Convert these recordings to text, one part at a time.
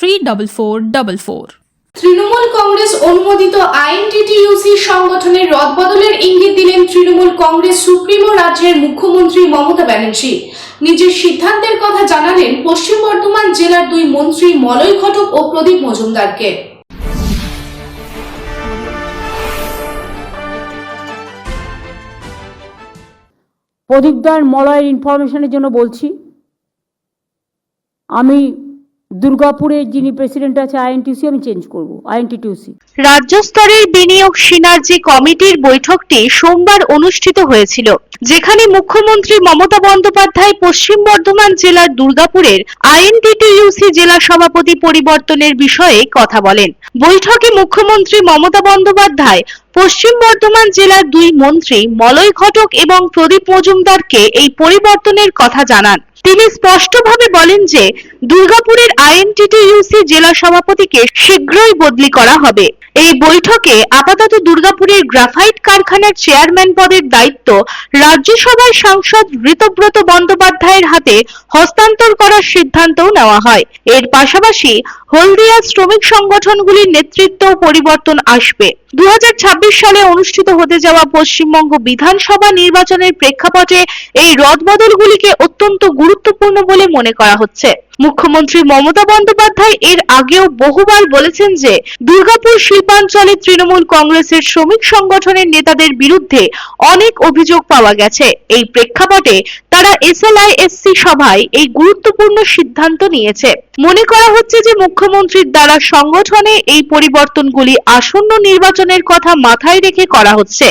three double four double four Trinamool Congress অনুমোদিত INTTUC সংগঠনের রদবদলের ইঙ্গিত দিলেন তৃণমূল কংগ্রেস সুপ্রিমো রাজ্যের মুখ্যমন্ত্রী মমতা ব্যানার্জি। নিজের সিদ্ধান্তের কথা জানালেন পশ্চিম বর্ধমান জেলার দুই মন্ত্রী মলয় ঘটক ও প্রদীপ মজুমদারকে। প্রদীপদার মলয়ের ইনফরমেশনের জন্য বলছি আমি দুর্গাপুরের যিনি প্রেসিডেন্ট আছে আমি চেঞ্জ করব রাজ্য স্তরের বিনিয়োগ সিনার্জি কমিটির বৈঠকটি সোমবার অনুষ্ঠিত হয়েছিল, যেখানে মুখ্যমন্ত্রী মমতা বন্দ্যোপাধ্যায় পশ্চিম বর্ধমান জেলার দুর্গাপুরের আইএনটিটিইউসি জেলা সভাপতি পরিবর্তনের বিষয়ে কথা বলেন। বৈঠকে মুখ্যমন্ত্রী মমতা বন্দ্যোপাধ্যায় পশ্চিম বর্ধমান জেলার দুই মন্ত্রী মলয় ঘটক এবং প্রদীপ মজুমদারকে এই পরিবর্তনের কথা জানান। তিনি স্পষ্টভাবে বলেন যে দুর্গাপুরের আইএনটিটিইউসি জেলা সভাপতিকে শীঘ্রই বদলি করা হবে। এই বৈঠকে আপাতত দুর্গাপুরের গ্রাফাইট কারখানার চেয়ারম্যান পদের দায়িত্ব রাজ্যসভার সাংসদ ঋতব্রত বন্দ্যোপাধ্যায়ের হাতে হস্তান্তর করার সিদ্ধান্তও নেওয়া হয়। এর পাশাপাশি হলদিয়া শ্রমিক সংগঠনগুলির নেতৃত্ব পরিবর্তন আসবে। দু হাজার ছাব্বিশ সালে অনুষ্ঠিত হতে যাওয়া পশ্চিমবঙ্গ বিধানসভা নির্বাচনের প্রেক্ষাপটে এই রদবদলগুলিকে অত্যন্ত গুরুত্বপূর্ণ বলে মনে করা হচ্ছে। মুখ্যমন্ত্রী মমতা বন্দ্যোপাধ্যায় এর আগেও বহুবার বলেছেন যে, দুর্গাপুর শিল্পাঞ্চলে তৃণমূল কংগ্রেসের শ্রমিক সংগঠনের নেতাদের বিরুদ্ধে অনেক অভিযোগ পাওয়া গেছে। এই প্রেক্ষাপটে তারা এসএলআইএসসি সভায় এই গুরুত্বপূর্ণ সিদ্ধান্ত নিয়েছে। মনে করা হচ্ছে যে, মুখ্যমন্ত্রীর দ্বারা সংগঠনে এই পরিবর্তনগুলি আসন্ন নির্বাচনের কথা মাথায় রেখে করা হচ্ছে,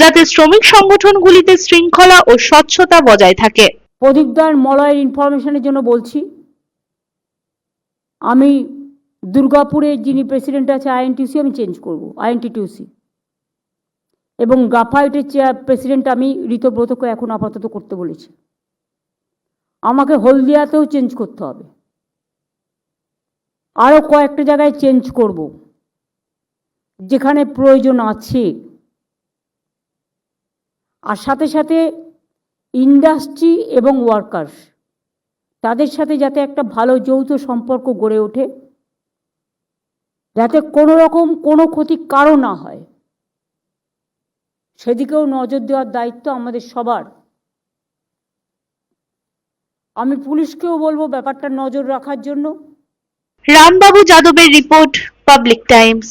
যাতে শ্রমিক সংগঠনগুলিতে শৃঙ্খলা ও স্বচ্ছতা বজায় থাকে। প্রদীপদার মলয়ের ইনফরমেশনের জন্য বলছি আমি দুর্গাপুরের যিনি প্রেসিডেন্ট আছে আইএনটিসি আমি চেঞ্জ করব আইএনটিটিউসি এবং গ্রাফাইটের চেয়ার প্রেসিডেন্ট আমি ঋতব্রতকে এখন আপাতত করতে বলেছি। আমাকে হলদিয়াতেও চেঞ্জ করতে হবে। আরও কয়েকটা জায়গায় চেঞ্জ করব, যেখানে প্রয়োজন আছে। আর সাথে সাথে ইন্ডাস্ট্রি এবং ওয়ার্কার্স তাদের সাথে যাতে একটা ভালো যৌথ সম্পর্ক গড়ে ওঠে, যাতে কোনো রকম কোনো ক্ষতি কারও না হয়। সেদিকেও নজর দেওয়ার দায়িত্ব আমাদের সবার। আমি পুলিশকেও বলব ব্যাপারটা নজর রাখার জন্য। রামবাবু যাদবের রিপোর্ট, পাবলিক টাইমস।